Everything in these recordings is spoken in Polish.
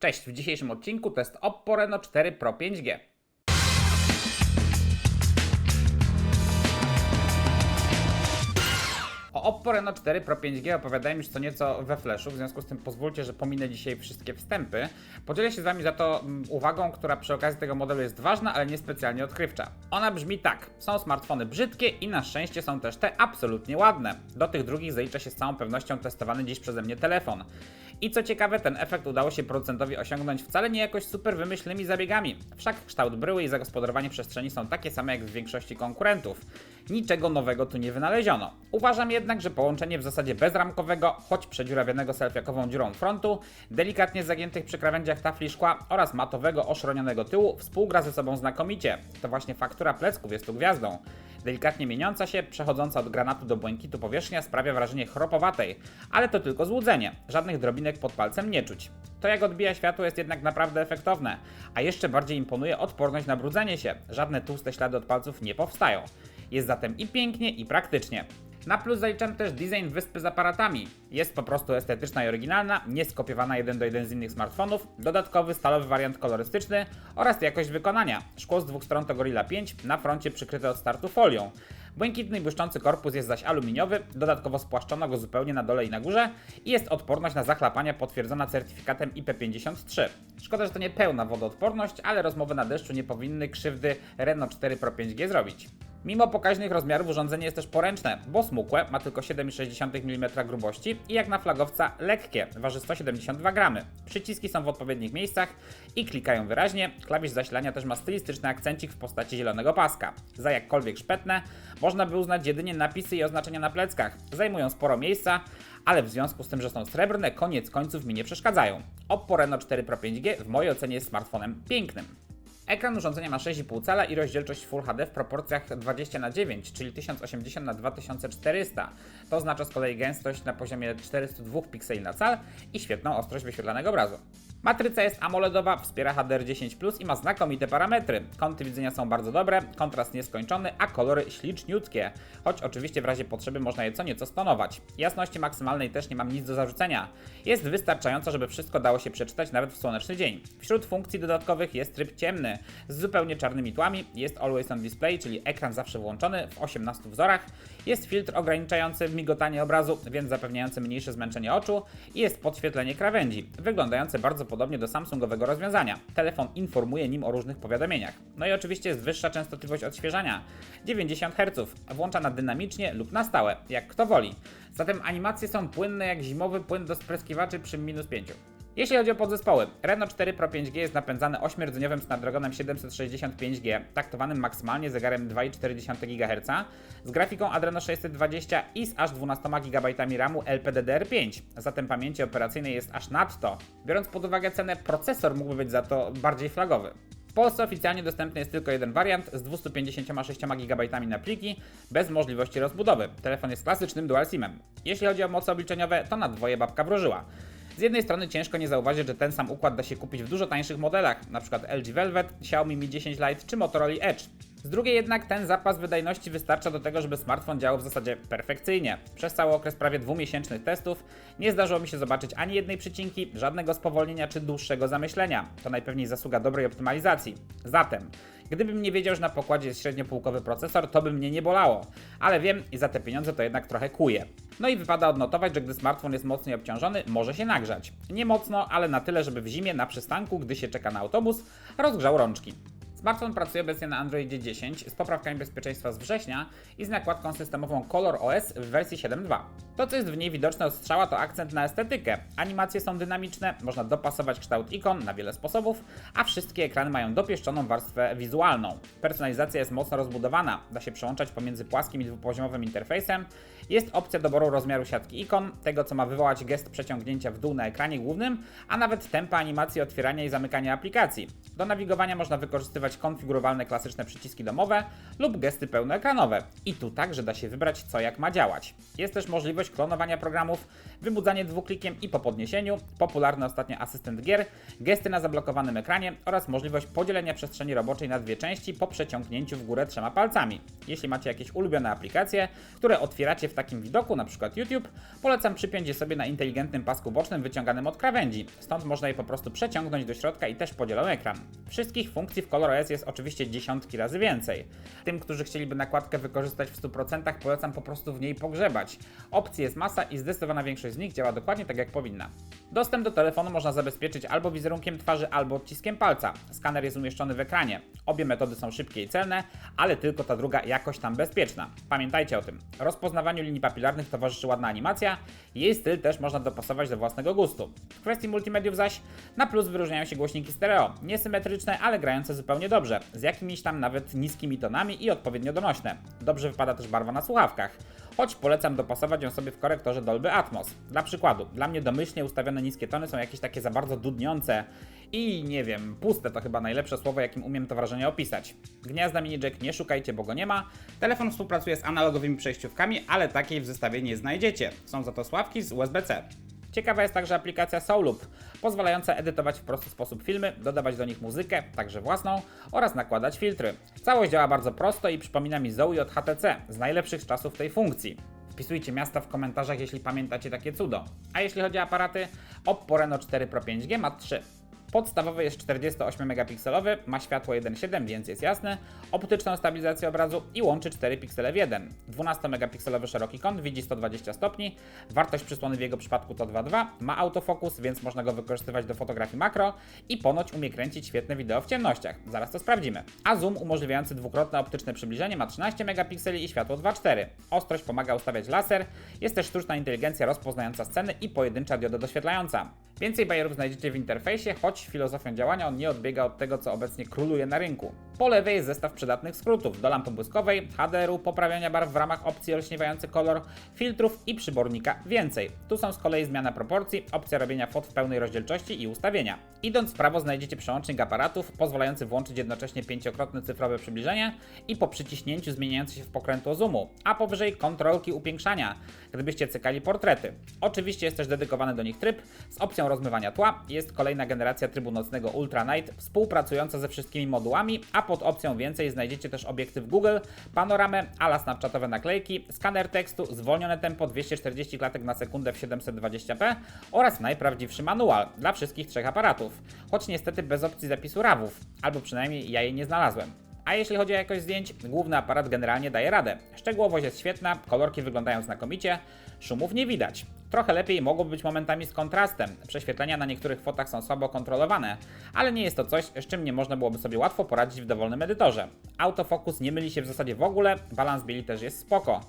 Cześć, w dzisiejszym odcinku test Oppo Reno 4 Pro 5G. O Oppo Reno 4 Pro 5G opowiadałem już co nieco we Flashu, w związku z tym pozwólcie, że pominę dzisiaj wszystkie wstępy. Podzielę się z Wami za to mm, uwagą, która przy okazji tego modelu jest ważna, ale niespecjalnie odkrywcza. Ona brzmi tak. Są smartfony brzydkie i na szczęście są też te absolutnie ładne. Do tych drugich zalicza się z całą pewnością testowany dziś przeze mnie telefon. I co ciekawe, ten efekt udało się producentowi osiągnąć wcale nie jakoś super wymyślnymi zabiegami. Wszak kształt bryły i zagospodarowanie przestrzeni są takie same jak w większości konkurentów. Niczego nowego tu nie wynaleziono. Uważam jednak, że połączenie w zasadzie bezramkowego, choć przedziurawionego selfiakową dziurą frontu, delikatnie zagiętych przy krawędziach tafli szkła oraz matowego, oszronionego tyłu współgra ze sobą znakomicie. To właśnie faktura plecków jest tu gwiazdą. Delikatnie mieniąca się, przechodząca od granatu do błękitu powierzchnia sprawia wrażenie chropowatej, ale to tylko złudzenie. Żadnych drobinek pod palcem nie czuć. To jak odbija światło jest jednak naprawdę efektowne, a jeszcze bardziej imponuje odporność na brudzenie się. Żadne tłuste ślady od palców nie powstają. Jest zatem i pięknie, i praktycznie. Na plus zaliczam też design wyspy z aparatami. Jest po prostu estetyczna i oryginalna, nie skopiowana jeden do jeden z innych smartfonów, dodatkowy stalowy wariant kolorystyczny oraz jakość wykonania. Szkło z dwóch stron to Gorilla 5, na froncie przykryte od startu folią. Błękitny błyszczący korpus jest zaś aluminiowy, dodatkowo spłaszczono go zupełnie na dole i na górze i jest odporność na zachlapania potwierdzona certyfikatem IP53. Szkoda, że to nie pełna wodoodporność, ale rozmowy na deszczu nie powinny krzywdy Renault 4 Pro 5G zrobić. Mimo pokaźnych rozmiarów urządzenie jest też poręczne, bo smukłe, ma tylko 7,6 mm grubości i jak na flagowca lekkie, waży 172 gramy. Przyciski są w odpowiednich miejscach i klikają wyraźnie, klawisz zasilania też ma stylistyczny akcencik w postaci zielonego paska. Za jakkolwiek szpetne, można by uznać jedynie napisy i oznaczenia na pleckach. Zajmują sporo miejsca, ale w związku z tym, że są srebrne, koniec końców mi nie przeszkadzają. Oppo Reno 4 Pro 5G w mojej ocenie jest smartfonem pięknym. Ekran urządzenia ma 6,5 cala i rozdzielczość Full HD w proporcjach 20 na 9, czyli 1080 na 2400. To oznacza z kolei gęstość na poziomie 402 pikseli na cal i świetną ostrość wyświetlanego obrazu. Matryca jest AMOLEDowa, wspiera HDR10+, i ma znakomite parametry. Kąty widzenia są bardzo dobre, kontrast nieskończony, a kolory śliczniutkie. Choć oczywiście w razie potrzeby można je co nieco stonować. Jasności maksymalnej też nie mam nic do zarzucenia. Jest wystarczająco, żeby wszystko dało się przeczytać nawet w słoneczny dzień. Wśród funkcji dodatkowych jest tryb ciemny, z zupełnie czarnymi tłami, jest Always on Display, czyli ekran zawsze włączony w 18 wzorach, jest filtr ograniczający migotanie obrazu, więc zapewniający mniejsze zmęczenie oczu i jest podświetlenie krawędzi, wyglądające bardzo podobnie do Samsungowego rozwiązania. Telefon informuje nim o różnych powiadomieniach. No i oczywiście jest wyższa częstotliwość odświeżania 90 Hz, włączana dynamicznie lub na stałe, jak kto woli. Zatem animacje są płynne jak zimowy płyn do spryskiwaczy przy minus 5. Jeśli chodzi o podzespoły, Renault 4 Pro 5G jest napędzany 8-rdzeniowym Snapdragonem 765G, taktowanym maksymalnie zegarem 2,4 GHz, z grafiką Adreno 620 i z aż 12 GB RAMu LPDDR5, zatem pamięci operacyjnej jest aż nadto. Biorąc pod uwagę cenę, procesor mógłby być za to bardziej flagowy. W Polsce oficjalnie dostępny jest tylko jeden wariant z 256 GB na pliki, bez możliwości rozbudowy. Telefon jest klasycznym dual SIM-em. Jeśli chodzi o moce obliczeniowe, to na dwoje babka wróżyła. Z jednej strony ciężko nie zauważyć, że ten sam układ da się kupić w dużo tańszych modelach, np. LG Velvet, Xiaomi Mi 10 Lite czy Motorola Edge. Z drugiej jednak ten zapas wydajności wystarcza do tego, żeby smartfon działał w zasadzie perfekcyjnie. Przez cały okres prawie dwumiesięcznych testów nie zdarzyło mi się zobaczyć ani jednej przycinki, żadnego spowolnienia czy dłuższego zamyślenia. To najpewniej zasługa dobrej optymalizacji. Zatem, gdybym nie wiedział, że na pokładzie jest średniopółkowy procesor, to by mnie nie bolało. Ale wiem i za te pieniądze to jednak trochę kuje. No i wypada odnotować, że gdy smartfon jest mocniej obciążony, może się nagrzać. Nie mocno, ale na tyle, żeby w zimie na przystanku, gdy się czeka na autobus, rozgrzał rączki. Smartfon pracuje obecnie na Androidzie 10 z poprawkami bezpieczeństwa z września i z nakładką systemową Color OS w wersji 7.2. To, co jest w niej widoczne od strzała, to akcent na estetykę. Animacje są dynamiczne, można dopasować kształt ikon na wiele sposobów, a wszystkie ekrany mają dopieszczoną warstwę wizualną. Personalizacja jest mocno rozbudowana, da się przełączać pomiędzy płaskim i dwupoziomowym interfejsem. Jest opcja doboru rozmiaru siatki ikon, tego co ma wywołać gest przeciągnięcia w dół na ekranie głównym, a nawet tempa animacji otwierania i zamykania aplikacji. Do nawigowania można wykorzystywać wykorzystywać konfigurowalne klasyczne przyciski domowe lub gesty pełnoekranowe. I tu także da się wybrać co jak ma działać. Jest też możliwość klonowania programów, wybudzanie dwuklikiem i po podniesieniu, popularny ostatnio asystent gier, gesty na zablokowanym ekranie oraz możliwość podzielenia przestrzeni roboczej na dwie części po przeciągnięciu w górę trzema palcami. Jeśli macie jakieś ulubione aplikacje, które otwieracie w takim widoku, np. YouTube, polecam przypiąć je sobie na inteligentnym pasku bocznym wyciąganym od krawędzi. Stąd można je po prostu przeciągnąć do środka i też podzielony ekran. Wszystkich funkcji w Jest oczywiście dziesiątki razy więcej. Tym, którzy chcieliby nakładkę wykorzystać w 100%, polecam po prostu w niej pogrzebać. Opcji jest masa i zdecydowana większość z nich działa dokładnie tak jak powinna. Dostęp do telefonu można zabezpieczyć albo wizerunkiem twarzy, albo odciskiem palca. Skaner jest umieszczony w ekranie. Obie metody są szybkie i celne, ale tylko ta druga jakoś tam bezpieczna. Pamiętajcie o tym. Rozpoznawaniu linii papilarnych towarzyszy ładna animacja, jej styl też można dopasować do własnego gustu. W kwestii multimediów zaś, na plus wyróżniają się głośniki stereo, niesymetryczne, ale grające zupełnie dobrze, z jakimiś tam nawet niskimi tonami i odpowiednio donośne. Dobrze wypada też barwa na słuchawkach, choć polecam dopasować ją sobie w korektorze Dolby Atmos. Dla przykładu, dla mnie domyślnie ustawione niskie tony są jakieś takie za bardzo dudniące i nie wiem, puste to chyba najlepsze słowo, jakim umiem to wrażenie opisać. Gniazda mini jack nie szukajcie, bo go nie ma. Telefon współpracuje z analogowymi przejściówkami, ale takiej w zestawie nie znajdziecie. Są za to sławki z USB-C. Ciekawa jest także aplikacja Soulup, pozwalająca edytować w prosty sposób filmy, dodawać do nich muzykę, także własną, oraz nakładać filtry. Całość działa bardzo prosto i przypomina mi Zoe od HTC, z najlepszych czasów tej funkcji. Wpisujcie miasta w komentarzach, jeśli pamiętacie takie cudo. A jeśli chodzi o aparaty, Oppo Reno 4 Pro 5G ma 3. Podstawowy jest 48 megapikselowy, ma światło 1.7, więc jest jasny, optyczną stabilizację obrazu i łączy 4 piksele w jeden. 12 megapikselowy szeroki kąt, widzi 120 stopni, wartość przysłony w jego przypadku to 2.2, ma autofokus, więc można go wykorzystywać do fotografii makro i ponoć umie kręcić świetne wideo w ciemnościach. Zaraz to sprawdzimy. A zoom umożliwiający dwukrotne optyczne przybliżenie ma 13 megapikseli i światło 2.4. Ostrość pomaga ustawiać laser, jest też sztuczna inteligencja rozpoznająca sceny i pojedyncza dioda doświetlająca. Więcej bajerów znajdziecie w interfejsie, choć filozofią działania on nie odbiega od tego, co obecnie króluje na rynku. Po lewej jest zestaw przydatnych skrótów do lampy błyskowej, HDR-u, poprawiania barw w ramach opcji olśniewający kolor, filtrów i przybornika więcej. Tu są z kolei zmiana proporcji, opcja robienia fot w pełnej rozdzielczości i ustawienia. Idąc w prawo znajdziecie przełącznik aparatów pozwalający włączyć jednocześnie pięciokrotne cyfrowe przybliżenie i po przyciśnięciu zmieniający się w pokrętło zoomu, a powyżej kontrolki upiększania, gdybyście cykali portrety. Oczywiście jest też dedykowany do nich tryb z opcją rozmywania tła, jest kolejna generacja trybu nocnego Ultra Night współpracująca ze wszystkimi modułami, a pod opcją więcej znajdziecie też obiektyw Google, panoramę, ala snapchatowe naklejki, skaner tekstu, zwolnione tempo 240 klatek na sekundę w 720p oraz najprawdziwszy manual dla wszystkich trzech aparatów, choć niestety bez opcji zapisu RAWów, albo przynajmniej ja jej nie znalazłem. A jeśli chodzi o jakość zdjęć, główny aparat generalnie daje radę. Szczegółowość jest świetna, kolorki wyglądają znakomicie, szumów nie widać. Trochę lepiej mogłoby być momentami z kontrastem. Prześwietlenia na niektórych fotach są słabo kontrolowane, ale nie jest to coś, z czym nie można byłoby sobie łatwo poradzić w dowolnym edytorze. Autofokus nie myli się w zasadzie w ogóle, balans bieli też jest spoko.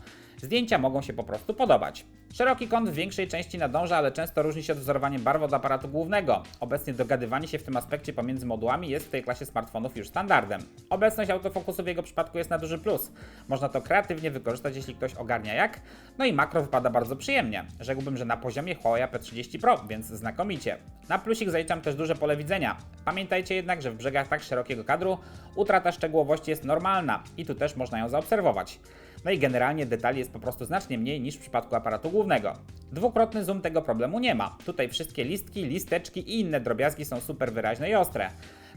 Zdjęcia mogą się po prostu podobać. Szeroki kąt w większej części nadąża, ale często różni się od wzorowaniem barw od aparatu głównego. Obecnie dogadywanie się w tym aspekcie pomiędzy modułami jest w tej klasie smartfonów już standardem. Obecność autofokusu w jego przypadku jest na duży plus. Można to kreatywnie wykorzystać, jeśli ktoś ogarnia jak. No i makro wypada bardzo przyjemnie. Rzekłbym, że na poziomie Huawei P30 Pro, więc znakomicie. Na plusik zaliczam też duże pole widzenia. Pamiętajcie jednak, że w brzegach tak szerokiego kadru utrata szczegółowości jest normalna i tu też można ją zaobserwować. No i generalnie detali jest po prostu znacznie mniej niż w przypadku aparatu głównego. Dwukrotny zoom tego problemu nie ma. Tutaj wszystkie listki, listeczki i inne drobiazgi są super wyraźne i ostre.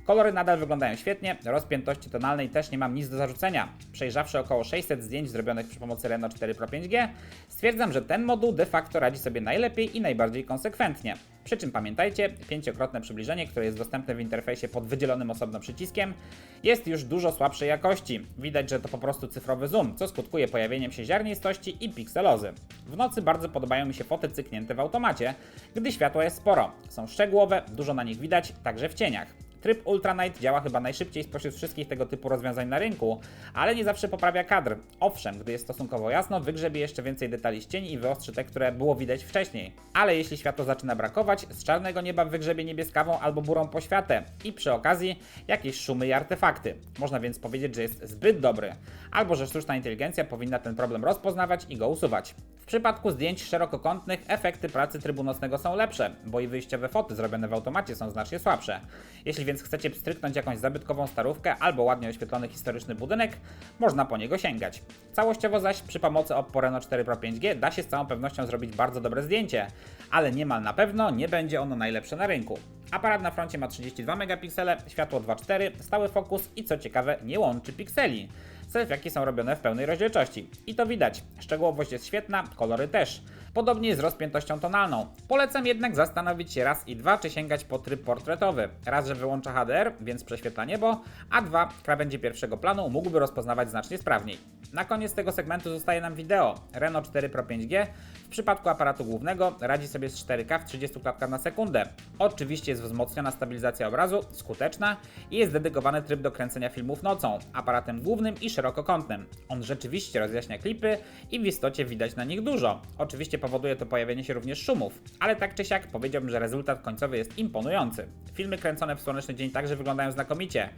Kolory nadal wyglądają świetnie, rozpiętości tonalnej też nie mam nic do zarzucenia. Przejrzawszy około 600 zdjęć zrobionych przy pomocy Reno 4 Pro 5G, stwierdzam, że ten moduł de facto radzi sobie najlepiej i najbardziej konsekwentnie. Przy czym pamiętajcie, pięciokrotne przybliżenie, które jest dostępne w interfejsie pod wydzielonym osobno przyciskiem, jest już dużo słabszej jakości. Widać, że to po prostu cyfrowy zoom, co skutkuje pojawieniem się ziarnistości i pikselozy. W nocy bardzo podobają mi się foty cyknięte w automacie, gdy światła jest sporo. Są szczegółowe, dużo na nich widać, także w cieniach. Tryb Ultra Night działa chyba najszybciej spośród wszystkich tego typu rozwiązań na rynku, ale nie zawsze poprawia kadr. Owszem, gdy jest stosunkowo jasno, wygrzebie jeszcze więcej detali z cieni i wyostrzy te, które było widać wcześniej. Ale jeśli światło zaczyna brakować, z czarnego nieba wygrzebie niebieskawą albo burą poświatę i przy okazji jakieś szumy i artefakty. Można więc powiedzieć, że jest zbyt dobry, albo że sztuczna inteligencja powinna ten problem rozpoznawać i go usuwać. W przypadku zdjęć szerokokątnych efekty pracy trybu nocnego są lepsze, bo i wyjściowe foty zrobione w automacie są znacznie słabsze. Jeśli więc chcecie pstryknąć jakąś zabytkową starówkę albo ładnie oświetlony historyczny budynek, można po niego sięgać. Całościowo zaś przy pomocy Oppo Reno 4 Pro 5G da się z całą pewnością zrobić bardzo dobre zdjęcie, ale niemal na pewno nie będzie ono najlepsze na rynku. Aparat na froncie ma 32 megapiksele, światło 2.4, stały fokus i co ciekawe nie łączy pikseli. Selfiaki są robione w pełnej rozdzielczości. I to widać. Szczegółowość jest świetna, kolory też. Podobnie jest z rozpiętością tonalną. Polecam jednak zastanowić się raz i dwa, czy sięgać po tryb portretowy. Raz, że wyłącza HDR, więc prześwietla niebo, a dwa, krawędzie pierwszego planu mógłby rozpoznawać znacznie sprawniej. Na koniec tego segmentu zostaje nam wideo. Renault 4 Pro 5G w przypadku aparatu głównego radzi sobie z 4K w 30 klatkach na sekundę. Oczywiście jest wzmocniona stabilizacja obrazu, skuteczna i jest dedykowany tryb do kręcenia filmów nocą, aparatem głównym i szerokokątnym. On rzeczywiście rozjaśnia klipy i w istocie widać na nich dużo. Oczywiście powoduje to pojawienie się również szumów, ale tak czy siak powiedziałbym, że rezultat końcowy jest imponujący. Filmy kręcone w słoneczny dzień także wyglądają znakomicie.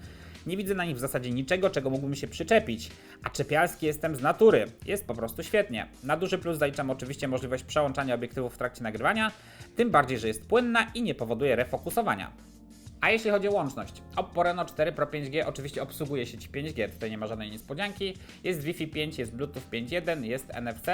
Nie widzę na nich w zasadzie niczego, czego mógłbym się przyczepić, a czepialski jestem z natury. Jest po prostu świetnie. Na duży plus zaliczam oczywiście możliwość przełączania obiektywów w trakcie nagrywania, tym bardziej, że jest płynna i nie powoduje refokusowania. A jeśli chodzi o łączność, Oppo Reno 4 Pro 5G oczywiście obsługuje sieć 5G, tutaj nie ma żadnej niespodzianki. Jest Wi-Fi 5, jest Bluetooth 5.1, jest NFC,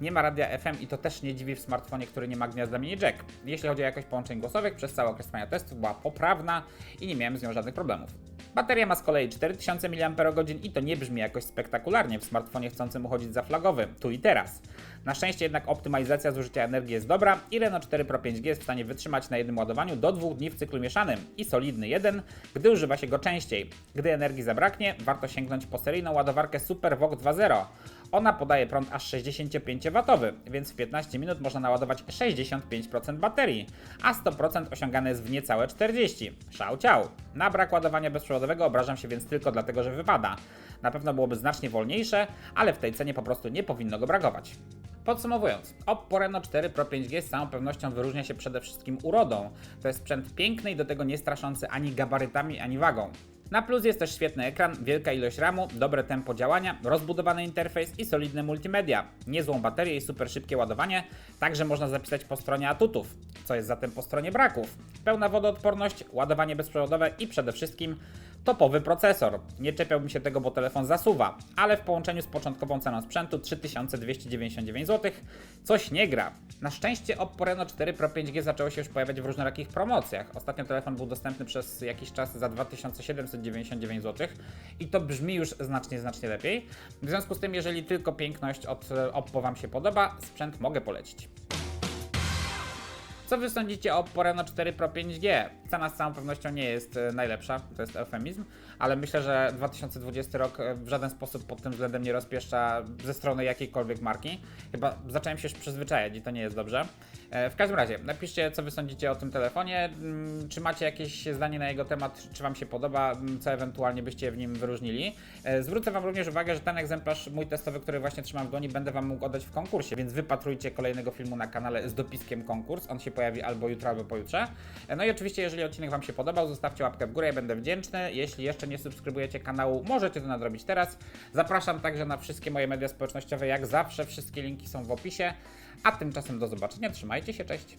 nie ma radia FM i to też nie dziwi w smartfonie, który nie ma gniazda mini jack. Jeśli chodzi o jakość połączeń głosowych, przez cały okres trwania testów była poprawna i nie miałem z nią żadnych problemów. Bateria ma z kolei 4000 mAh i to nie brzmi jakoś spektakularnie w smartfonie chcącym uchodzić za flagowy, tu i teraz. Na szczęście jednak optymalizacja zużycia energii jest dobra i Renault 4 Pro 5G jest w stanie wytrzymać na jednym ładowaniu do dwóch dni w cyklu mieszanym i solidny jeden, gdy używa się go częściej. Gdy energii zabraknie, warto sięgnąć po seryjną ładowarkę SuperVOOC 2.0. Ona podaje prąd aż 65W, więc w 15 minut można naładować 65% baterii, a 100% osiągane jest w niecałe 40. Szał ciał. Na brak ładowania bezprzewodowego obrażam się więc tylko dlatego, że wypada. Na pewno byłoby znacznie wolniejsze, ale w tej cenie po prostu nie powinno go brakować. Podsumowując, Oppo Reno 4 Pro 5G z całą pewnością wyróżnia się przede wszystkim urodą. To jest sprzęt piękny i do tego nie straszący ani gabarytami, ani wagą. Na plus jest też świetny ekran, wielka ilość RAMu, dobre tempo działania, rozbudowany interfejs i solidne multimedia. Niezłą baterię i super szybkie ładowanie, także można zapisać po stronie atutów. Co jest zatem po stronie braków? Pełna wodoodporność, ładowanie bezprzewodowe i przede wszystkim topowy procesor. Nie czepiałbym się tego, bo telefon zasuwa, ale w połączeniu z początkową ceną sprzętu 3299 zł coś nie gra. Na szczęście Oppo Reno 4 Pro 5G zaczęło się już pojawiać w różnorakich promocjach. Ostatnio telefon był dostępny przez jakiś czas za 2799 zł i to brzmi już znacznie, znacznie lepiej. W związku z tym, jeżeli tylko piękność od Oppo Wam się podoba, sprzęt mogę polecić. Co wy sądzicie o Oppo Reno 4 Pro 5G? Cena z całą pewnością nie jest e, najlepsza, to jest eufemizm, ale myślę, że 2020 rok e, w żaden sposób pod tym względem nie rozpieszcza ze strony jakiejkolwiek marki. Chyba zacząłem się już przyzwyczajać i to nie jest dobrze. E, W każdym razie, napiszcie, co wy sądzicie o tym telefonie. Mm, Czy macie jakieś zdanie na jego temat, czy wam się podoba, mm, co ewentualnie byście w nim wyróżnili. Zwrócę wam również uwagę, że ten egzemplarz mój testowy, który właśnie trzymam w dłoni, będę wam mógł oddać w konkursie, więc wypatrujcie kolejnego filmu na kanale z dopiskiem konkurs. On się pojawi albo jutro, albo pojutrze. No i oczywiście, jeżeli odcinek wam się podobał, zostawcie łapkę w górę, ja będę wdzięczny. Jeśli jeszcze nie subskrybujecie kanału, możecie to nadrobić teraz. Zapraszam także na wszystkie moje media społecznościowe, jak zawsze, wszystkie linki są w opisie. A tymczasem do zobaczenia, trzymajcie się, cześć!